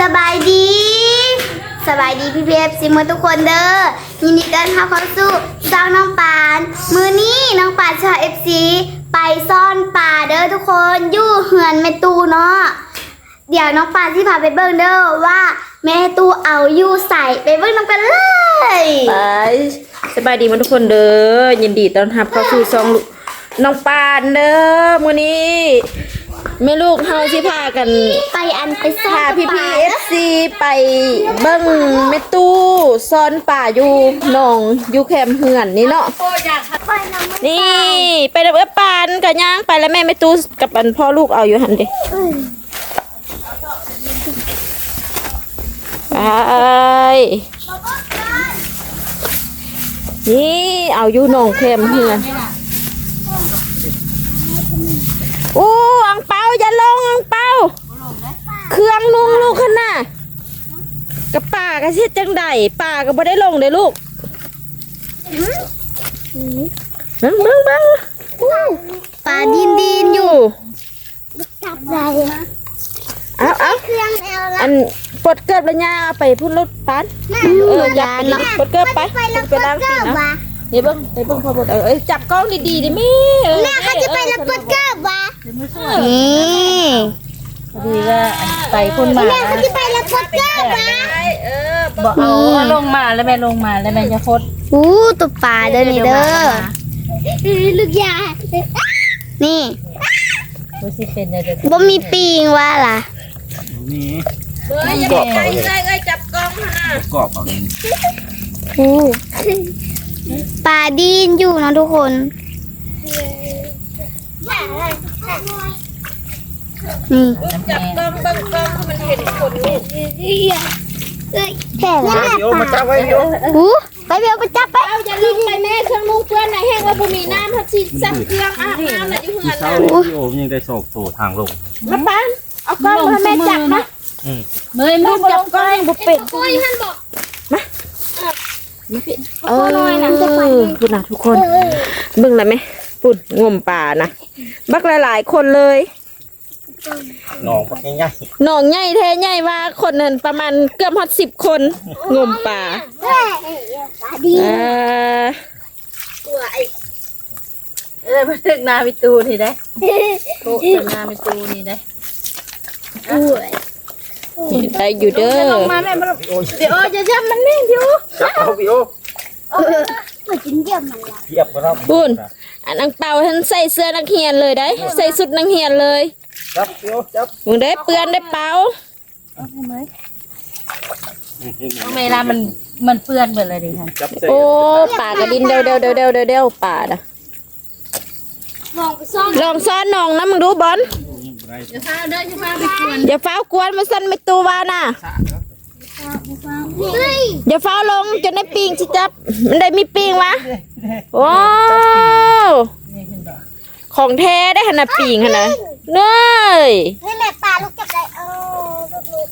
สบายดี สบายดีพี่พีเอฟซีมาทุกคนเด้อยินดีต้อนรับเข้าสู่ซองน้องปาน มือนี้น้องปานชาวเอฟซีไปซ่อนป่าเด้อทุกคนอยู่เหือนแม่ตูเนาะเดี๋ยวน้องปานที่พาไปเบิ่งเด้อว่าแม่ตูเอาอยู่ใส่ไปเบิ่งน้องกันเลยไปสบายดีมาทุกคนเด้อยินดีต้อนรับเข้าสู่ซองน้องปานเด้อมือนี้ แม่ลูกเฮาสิพากันไปอันไปซ่อพานพี่ป่าพีเอฟซีไปเบิ่งแม่ตู้ซ่อนป่าอยู่หนองอยู่แคมป์เฮือนนี่เนาะไปน้องนี่ไปเด้อเอ้ยปานกับย่างไปแล้วแม่แม่ตู้กับอันพ่อลูกเอาอยู่หั่นเด้ไปนี่เอาอยู่หนองแคมป์เฮือน อู้อังเปาอย่าลงอังเปาเครื่องนุ่งลูกขนาดกับป่ากระเช็ดจังใดป่าก็บ่ได้ลงเด้อลูกเบังเบังเบังป่าดินดินอยู่จับใจเอาเอาเครื่องแอลอันปลดเกิบแล้วย่าเอาไปพุ่นรถปันเออยัดไปปลดเกิบไปไปล้างตีนนะ เดี๋ยวเบิ่งเดี๋ยวเบิ่งพอปลดเออเอ้ยจับกล้องดีๆดิแม่เออแม่เขาจะไปรับปดเกิบวะนี่ดีว่าไปพุ่นมาแม่เขาจะไปรับปดเกิบวะเออบอกเอาว่าลงมาแล้วแม่ลงมาแล้วแม่จะพดอู้ตัวป่าเด้อนี่เด้อลูกยานี่ดูสิเป็นจะจะบ่มีปีงว่าล่ะนี่เอ้ยอย่าไปไกลเลยเอ้ยจับกล้องหั่นน่ะกรอบเอาเองอู้ ป่าดินอยู่นะทุกคนนี่จับกล้องเบิ่งกล้องมันเห็นคนลูกแค่ละโยมาจับไว้โยอู้ไปเบลไปจับไปเอาอย่าลงไปแม่เครื่องนุ่งเปื้อนนะแห้งว่าบ่มีน้ำทักสิซักเครื่องอาบน้ำน่ะอยู่เฮือนเช้าน่ะโยมยังได้สอบโตทางลงมาปานเอากล้องมาแม่จับนะเมื่อยมือจับกล้องบ่เป็ดคุยท่านบอก เออพูดนะทุกคนเบิ่งแล้วไหมปุ่นงมป่านะบักหลายๆคนเลยหนองพักง่ายหนองใหญ่แท้ใหญ่ว่าคนนั้นประมาณเกือบฮอดสิบคนงมป่าป่าดีเอ่อเออมาถึงนามิตูนี่ได้โต๊ะนามิตูนี่ได้ ได้อยู่เด้อลงมาแม่มาลงเดี๋ยวจะย่ำมันแม่เดี๋ยวๆจับเอาพี่โยเปิดจิ้นเยี่ยมมันละเหยียบมาครับปุ่นอันอังเปาท่านใส่เสื้อนักเรียนเลยได้ ใส่สุดนักเรียนเลยจับพี่โยจับมึงได้เปื้อนได้เปล่าเวลามันมันเปื้อนหมดเลยดิค่ะจับเสร็จโอ้ป่ากระดินเดวเดวเดวเดวเดวเดวป่าน่ะมองไปซ่อนลองซ้อนหนองนะมึงดูบอล จะพาเดินจะพาไปกวนอย่าฟ้าวกวนมาสั่นไม่ตูวาน่ะเฮ้ยอย่าฟ้าวลงจนได้ปิงสิจับ มันได้มีปิงวะโอ้ของแท้ได้ขนาดปิงขนาดเนยนี่แม่ป่าลูกจับได้เออลูกลูก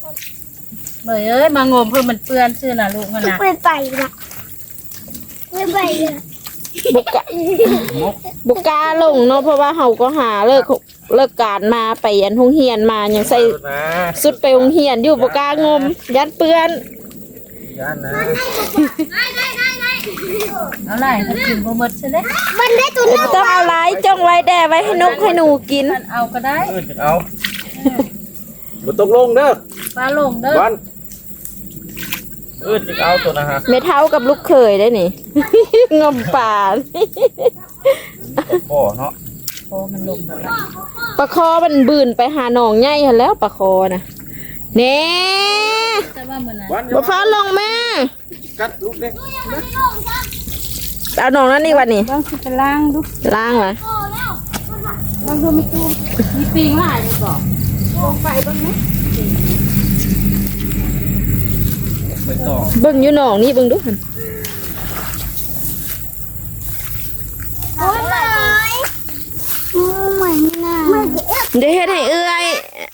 เมื่อยเอ้ยมางมเพื่อมันเปื้อนชื่อน่ะลูกเขานะไปไปละไปไปละ บุกกะบุกกาลงเนาะเพราะว่าเฮาก็หาเลิกเลิกการมาไปยันหงเฮียนมายังใส่นะสุดไปหงเฮียนอยู่บุกกางม ยัดเปื้อนย่านนะเอาไรถ้ากินบ่หมดใช่ไหมมันได้ตัวเดี๋ยวต้องเอาไล่จ้องไว้แด่ไว้ให้นกให้หนูกินมันเอาก็ได้เออเอาบ่ตกลงเด้อฟ้าลงเด้อวัน เออจะเอาตัวนะฮะเมเท้ากับลูกเขยได้นี่ งมป่าพ่อเนาะโอ้มันลงหมดแล้วปลาคอมันบืนไปหาหนองใหญ่หั้นแล้วปลาคอนะเน่แต่ว่ามันน่ะวันบ่ฟ้าลงแม่กัดลูกเล็กเอาหนองนั้นนี่วันนี้ต้องสิไปล้างดูล้างวะล้างดูมีตู้มีปิงหลายอยู่บ่ไม่ ต่อเบิ่งอยู่หนองนี่เบิ่งดูหั่นโอ้ยโอ้ยน่าเดี๋ยวเฮ็ดให้เอื้อย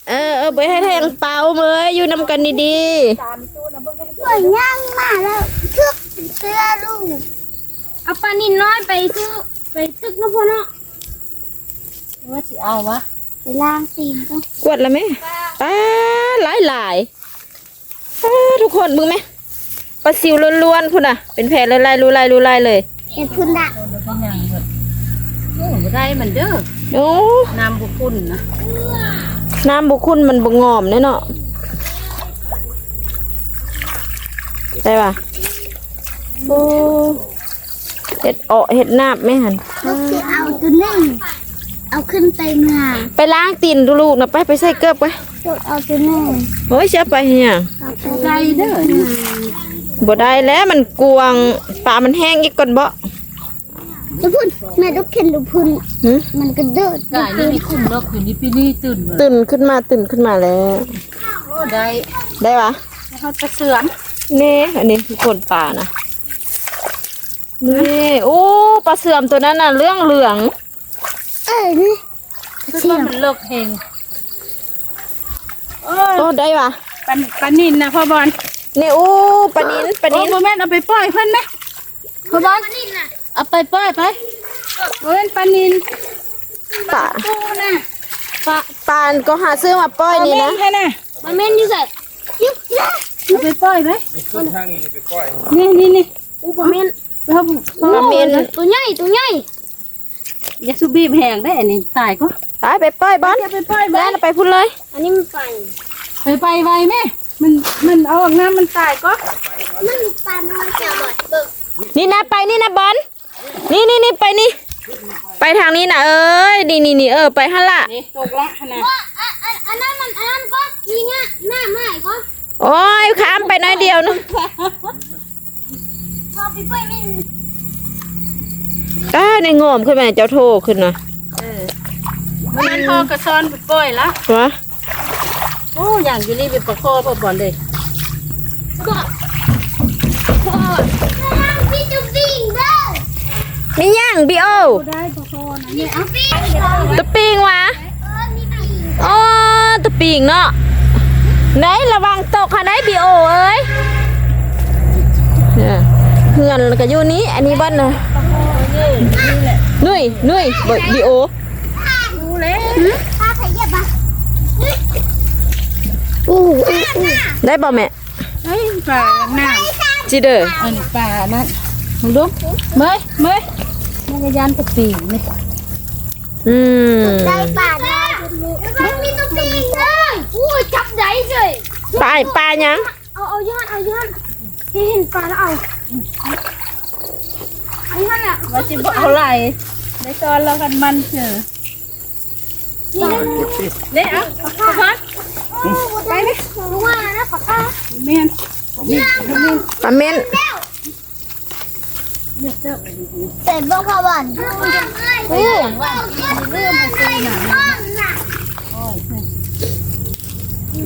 เออเออไปให้แทงเปาเมยอยู่นำกันดีสวยงามมากแล้วทึกเสื้อลูกเอาปลานินน้อยไปซื้อไปตึกนะพ่อเนาะว่าสิเอาวะไปล้างตีนก็ๆกวดแล้วแม่ป้าหลายหลายๆ ทุกคนมึงไหมปลาซิวล้วนๆพุ่นน่ะ เป็นแผลลายๆรูลายรูลายเลยเห็นคุณดะโอ้บ่ได้มันเด้อโอ้น้ำบุคุณนะน้ำบุคุณมันบงอมแน่เนาะได้ปะโอ้เห็ดเอาะเห็ดนาบไหมหันก็คือเอาตัวหนึ่ง เอาขึ้นไปเมื่อไปล้างตีนดูลูกนะไปไปใส่เกลือบไปจดเอาตัวหนึ่งเฮ้ยเสียไปเฮียเอาไปได้เด้อบ่ได้แล้วมันกวงปลามันแห้งอีกก่อนบ่ลูกพุ่นแม่ลูกเข็นลูกพุ่นหึมันก็เดิดได้นี่มีคุ้มดอกคืนนี้ปีนี้ตื่นเบิ่งตื่นขึ้นมาตื่นขึ้นมาแล้วโอ้ได้ได้ปะเขาจะเสื่อมนี่อันนี้คือคนป่านะนี่โอ้ปลาเสื่อมตัวนั้นน่ะเรื่องเหลือง เออนี่คือว่ามันเลิกเฮงโอ้ยโอ้ได้ปะปันปันนินนะพ่อบอลนี่โอ้ปลานินปลาโอ้นินโมแม่นเอาไปปล่อยเพิ่นไหมพ่อบอลเอาไปปล่อยไปโอ้ยปันนินป่าตู้น่ะปะปานก็หาซื้อมาปล่อยนี่นะแค่น่ะมันเม่นอยู่ใส่ยุบนะเอาไปปล่อยไหมมีขึ้นทางนี้ไปปล่อยนี่นี่นี่อุปเม่นเอาปลาเมนตัวใหญ่ตัวใหญ่อ ย่าสูบบีบแห้งได้อันนี้ตายก็ไปไปปล่อยบอลอย่าไปปล่อยแล้บ้านวไปพุ่นเลย อันนี้มันไปไปไปไวแม่มันมันเอาออกน้ำมันตายก็มันปลาน้อยจะบอดเบิกนี่นะไปนี่นะบอลนี่นี่นี่ไปนี่ ไปทางนี้นะเอ้ยนี่นี่นี่เออไปฮั่นละนี่ตกละนะว่าอันอันอันนั้นมันอันนั้นก็มีเงี้ยหน้าไม้ก็โอ้ยข้ามไปน้อยเดียวนะพอไปไปไม่ ก้าในงอมขึ้นมาเจ้าโทขึ้นนะเออมันพอกระซอนไปปล่อยละวะโอ้อย่างอยู่นี่เป็นปลาคอปลาบอลเลยพี่จะวิ่งเด้อมีย่างบีโอได้ปลาคอนะนี่เอาวิ่งเอตะปิงวะอมีปีกอ๋อตะปิงเนาะไหนระวังตกค่ะไหนบีโอเอ้ยเนี่ยเพื่อนก็อยู่นี้อันนี้บ้านนะ นุ่ยนุ่ยบีโอดูแล้วป้าขยับมาอู้อู้อู้ได้ป่ะแม่ไอ้ปลาหน้าจีเดอร์อันนี้ปลานั่นมึง อืมได้ป่าได้มันมีตัวปีกเลยอู้จับได้เลยปลาปลายังเอาเอาย้อนเอาย้อนเห็นปลาแล้วเอาเอาย้อนอะว่าสิบ่เอาไหลในซอนเรากันมันเถอะนี่นะเนี่ยเอาปลาคอไปไหมรู้ว่านะปากกาเมียนปลาเม้นเสร็จบ้างพ่อบอลโอ้เรื่องมันซื้อหนัง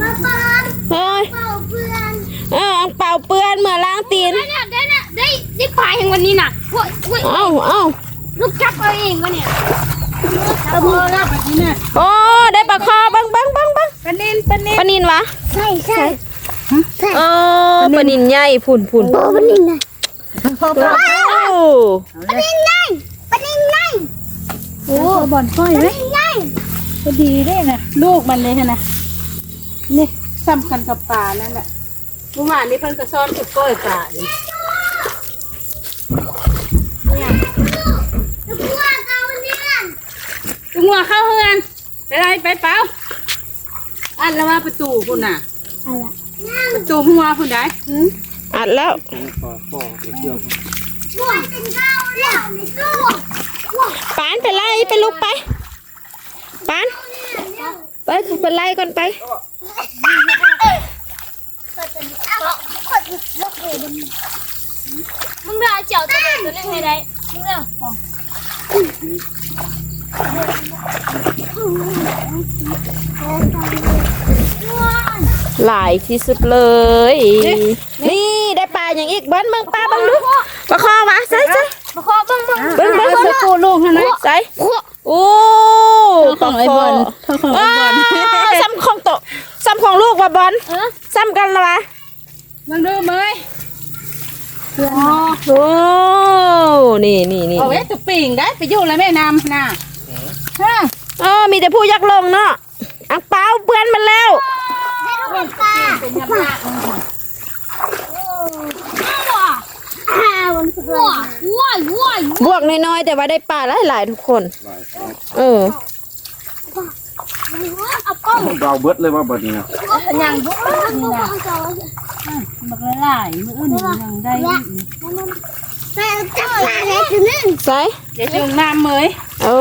มาบอลเฮ้ยเป่าเพื่อนเอออังเป่าเปื้อนเมื่อล้างตีนได้เนี่ยได้เนี่ยได้ได้ควายแห่งวันนี้น่ะ โว้ยโว้ยเอ้าเอ้าลูกจับเอาเองวะเนี่ยตะโพแล้วแบบนี้น่ะโอ้ได้ปลาคอบังบังบังบังปลานินปลานินปลานินวะใช่ใช่โอ้ปลานินใหญ่พุ่นพุ่นโอ้ปนินไงพ่อโอ้ปนินไงปนินไงโอ้บอลปล่อยไหมไงพอดีได้นะลูกมันเลยฮะนะนี่ซ้ำกันกับป่านั่นแหละเมื่อวานนี้เพิ่นก็ซ้อนกับกล้อยป่านี่ ลูกว่าเอาเนี่ย จุงหัวเข้าเฮือนไปไรไปเปล่าอันแล้วว่าประตูคุณน่ะอะไรประตูหัวคุณได้อัดแล้วปอปอเกี่ยวหมดเป็นข้าวแล้วในตู้ปานไปไล่ไปลุกไปปานไปไปไล่ก่อนไปมึงเดือเจียวตัวเดียวตัวนึงให้ได้มึงเดือ หลายที่สุดเลย นี่ได้ปลาอย่างอีกเบิ้ลเบิ่งปลาเบิ่งดูปลาคอวะใส่ใส่มาขอบ้างบ้างเบิ่งเบิ่งเบิ่งกูลูกนะใส่โอ้ปลาคอของไอ้บอลว้าวซ้ำของโตะซ้ำของลูกว่ะบอลซ้ำกันละวะมึงดูเมยโอ้นี่นี่นี่เอาไว้ตัวปิ่งได้ไปอยู่แล้วแม่น้ำน่ะ ฮะอ๋อมีแต่ผู้ยักลงเนาะอังเปาเปื้อนมันแล้วเป็นยำลากอ้าวมันสุดว้าว้ายว้ายบวกน้อยๆแต่ว่าได้ปลาหลายๆทุกคน เออเอาป้องเราเบิดเลยว่าเบิดนี่นะยังบ่นี่นะบักละลายมื้ออื่นยังได้ จับปลาแล้วคือนึ่งใส่เดี๋ยวจุงน้ำเมยโอ้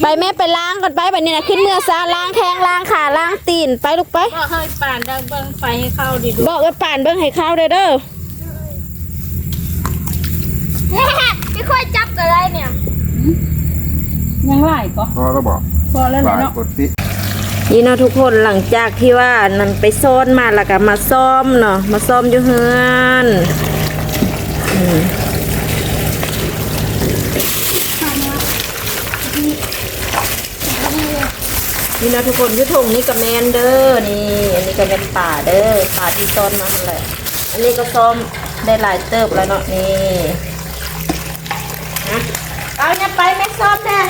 ไปแม่ไปล้างก่อนไปแบบนี้นะขึ้นเมื่อซาล้างแข้งล้างขาล้างตีนไปลูกไปก็เฮ้ยป่านดังเบิ่งไฟให้เข้าดิดูบอกว่าป่านเบิ้งให้ข้าวเด้อเด้อไม่ค่อยจับกันได้เนี่ยยังไหลก็พอแล้วบอกพอแล้วหแหละลายเนาะกดสินี่เนาะทุกคนหลังจากที่ว่านั่นไปซ่อนมาแล้วก็มาซ่อมเนาะมาซ่อมอยู่เฮือนอืม นี่นะทุกคนอยุทงนี่ก็แมนเด้อนี่ อันนี้ก็เป็นป่าเด้อป่าที่ซ่อนมานั่นแหละอันนี้ก็ซ่อมได้หลายเติบแล้วเนาะนี่นะเอาเนี่ยไปแม่ซ่อมแน่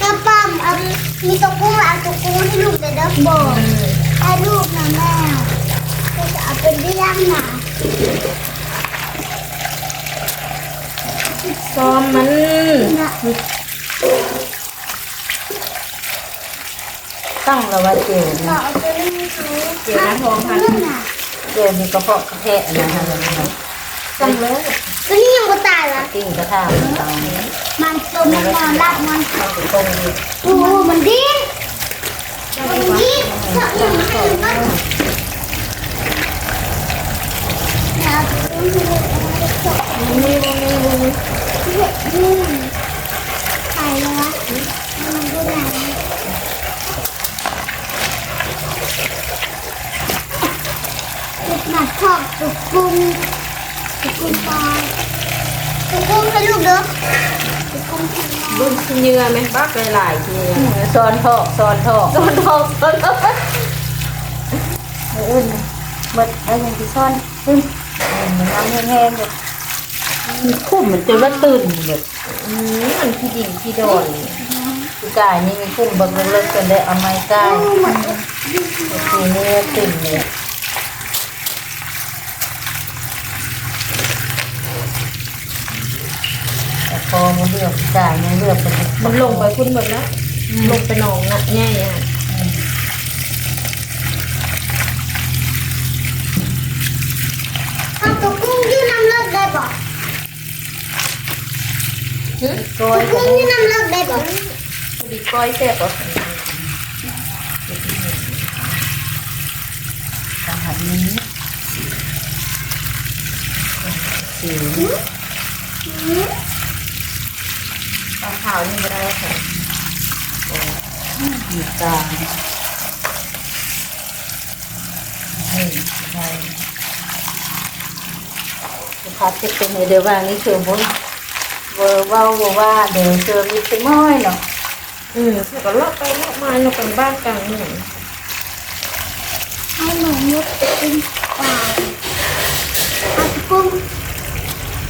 กระป๋อมเอามีตัวกุ้งเอาตัวกุ้งให้ลูกเด็กบอกให้ลูกนะแม่ก็จะเอาเป็นเรื่องนะ ซ้อมมันตั้งแล้วว่าเจลก็เอาเป็นเรื่องให้เขาเจลนะทองค่ะเรื่องน่ะเจลมีกระเพาะกระแทะนะฮะตั้งเลยก็นี่ยังก็ตายละติ้งกระทามันตองมันตมมันนอนรับมันตั้งไปตรงดีโอ้โหมันดิ้นมันดิ้นชอบอย่างนั้นมันเราต้องให้ลูกเอาไปจบนี่นี่นี่นี่อืมไปแล้ววะมันก็ได้จุดหนั กชอบจุดกุ้งจุดกุ้งตายจุดกุ้งให้ลูกเด้อจุดกุ้งทำงานบุญเนื้อไหมบักหลายๆทีซ้อนทอกซ้อนทอกซ้อนทอกซ้อนทอกเอื่นเบิดเอาอย่างที่ซ่อนขึ้นมันน้ำแห้งๆแบบคุ้มมันจะว่าตื่นแบบอืมมันขี้ดิ่งขี้โดนคือกายนี่มีคุ้มเบังเลิกกันได้เอาไม้กายทีนี้ติ่งเลยแต่พอมันเลือกกายมันเลือกมันมันลงไปคุณหมดแล้วลงไปหนองน่ะแง่อะ เอาตัวกุ้งยืนน้ำเลิกได้ป่ะ ก้อยกุ้งยืนน้ำเลิกได้ป่ะดีก้อยแซ่บกว่าสหัสนี้สีปลาขาวนี่ไม่ได้ค่ะดีตานี่ใช่ลูกค้าเช็คเป็นไงเดี๋ยวว่านี่คือบุญ เวอร์เว่าเวอร์ว่าเดี๋ยวเจอมีเป็นม้อยเนาะอืมก็เลาะไปเลาะมาเนาะเป็นบ้านกลางเมืองให้หนูมุดกินปลาเอากุ้ง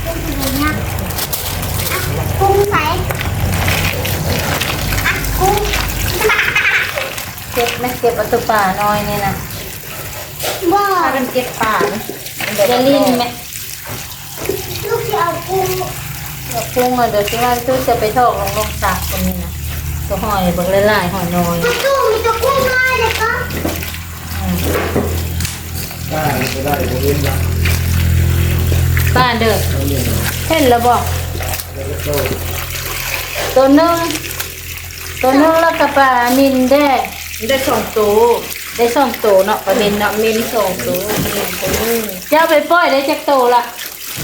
กุ้งอะไรนะอะกุ้งใส่อะกุ้งเก็บไหมเก็บเอาตัวป่าน้อยนี่นะบ่ถ้าเป็นเก็บป่านะจะลิ้นไหมลูกจะเอากุ้งเดี๋ยวพุงอะเดี๋ยวที่ว่าตู้จะไปทอกลงลงสักตรงนี้นะตัวหอยบักหลายๆหอยน้อยมาตู้มีตัวกุ้งน้อยเลยก็อืมได้จะได้จะเรียนละป้าเด้อเห็นแล้วบอกตัวหนึงตัวหนึงแล้วก็ปลานินได้ได้สองตัวได้สองตัวเนาะปลานินเนาะมินสองตัวปลานินตัวหนึงเจ้าไปปล่อยได้จักตัวละ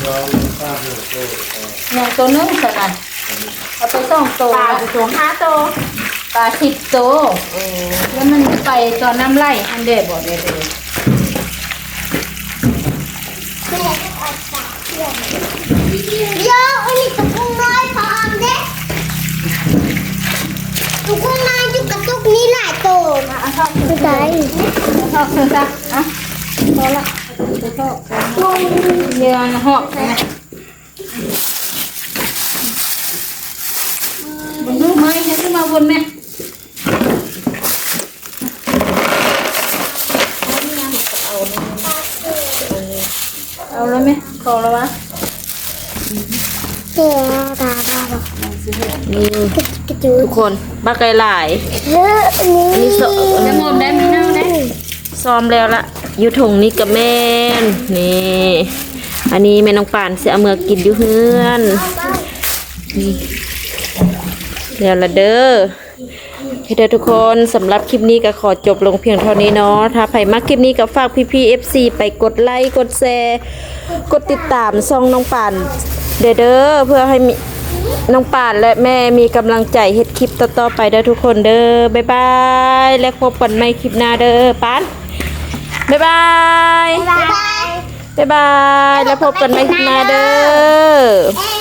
ยอมทราบอยู่โต อย่างตัวหนึงสักอันเอาไปสองตัวปลาละจะตัวห้าตัวปลาสิบตัวแล้วมันไปตอนน้ำไหลอันเด็ดบอกเด็ดเลยแม่ก็เอาปลาเชื่อมเดี๋ยวอันนี้ตัวกุ้งน้อยพร้อมเด้ตัวกุ้งน้อยอยู่กับตุ๊กนี้หลายตัวนะเอาชอบตัวใดชอบเธอจ้ะอะพอละจะชอบเยือนหอกใช่างบนแม่เอาแล้วไหมพอแล้ววะเจ้าตาบ้าบอกทุกคนบักไก่หลายอันนี้จะงมได้มีน้องได้ซ้อมแล้วละยุทงนี่กับแม่นนี่อันนี้แม่น้องป่านเสียเมือกินยูเฮือนนี่ แล้วละเด้อเด้อทุกคนสำหรับคลิปนี้ก็ขอจบลงเพียงเท่านี้เนาะถ้าใครมักคลิปนี้ก็ฝากพี่พีเอฟซีไปกดไลค์กดแชร์กดติดตามช่องน้องป่านเด้อเด้อเพื่อให้น้องป่านและแม่มีกำลังใจเฮ็ดคลิปต่อๆไปเด้อทุกคนเด้อบ๊ายบายและพบกันใหม่คลิปหน้าเด้อปานบ๊ายบายบ๊ายบายบ๊ายบายแล้วพบกันใหม่คลิปหน้าเด้อ